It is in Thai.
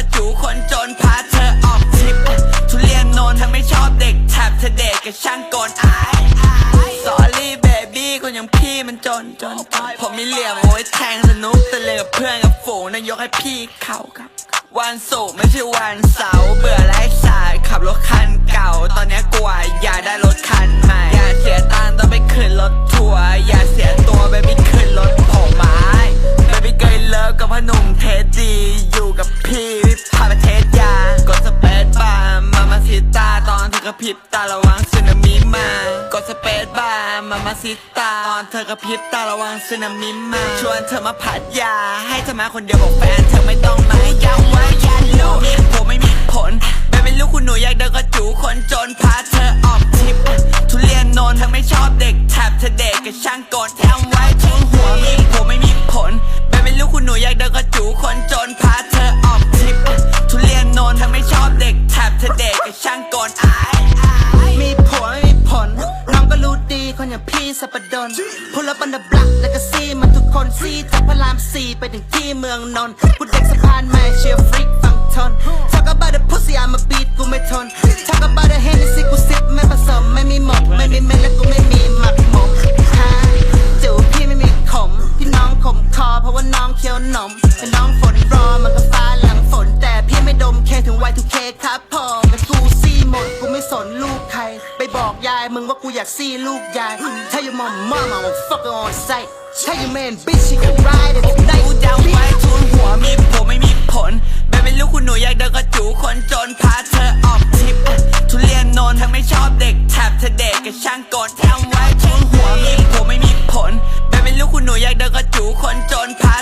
รจูคนจนพาเธอออกทริป ทุเรียนโนนเธอไม่ชอบเด็กแถบเธอเด็กกับช่างโกนอายสอรี่เบบี้คนอย่างพี่มันจนจน ผมมีเหลี่ยมโอ้ยแทงสนุกแต่เลยกับเพื่อนกับฝูงนายกให้พี่เข่าครับ วันศุกร์ไม่ใช่วันเสาร์เบื่อไร้สายขับรถคันเก่า ตอนนี้กลัวอยากได้รถคัน ระพริบตาระวังสึนามิมากดสเปซบาร์มามาซิตาตอนเธอกระพริบตาระวังสึนามิมา ชวนเธอมาผัดยา ให้เธอมาคนเดียวบอกแฟนเธอไม่ต้องมาย้ำไว้อย่าลูกผมไม่มีผลไม่เป็นลูกคุณหนูอยากเดินกระจูคนจนพาเธอออกทริปทุเรียนโนนเธอไม่ชอบเด็กแถบเธอเด็กกับช่างโกนแทมไว้ทุนหัวมีผมไม่มีผลไม่เป็นลูกคุณหนูอยากเดินกระ อย่างพี่สัปดนพูดแล้วบันดับลักแล้วก็ซีมันทุกคนซีจากพระรามสี่ไปถึงที่เมืองนนท์พูดเด็กสะพานใหม่เชียร์ฟริกฟังทน Talk about the pussy I'm a beat กูไม่ทน Talk about the Hennessy กูซิปไม่ผสมไม่มีหมกไม่มีเม็ดและกูไม่มีหมักหมกฮะจูพี่ไม่มีขมพี่น้องขมคอเพราะว่าน้องเคี้ยวนมแต่น้องฝนรอมันก็ ว่ากูอยากซีลูกใหญ่ Tell your mom mama I'm fucking on sight Tell your man bitch she can ride it tonight กูดาวไว้ทุนหัวมีผมไม่มีผลแบบเป็นลูกคุณหนูอยากเดินกระจูคนจนพาเธอออกทริปทุเรียนนนทั้งไม่ชอบเด็กแถบเธอเด็กกับช่างกนทำไว้ทุนหัวมีผมไม่มีผลแม่เป็นลูกคุณหนูอยากเดินกระจูคนจนพา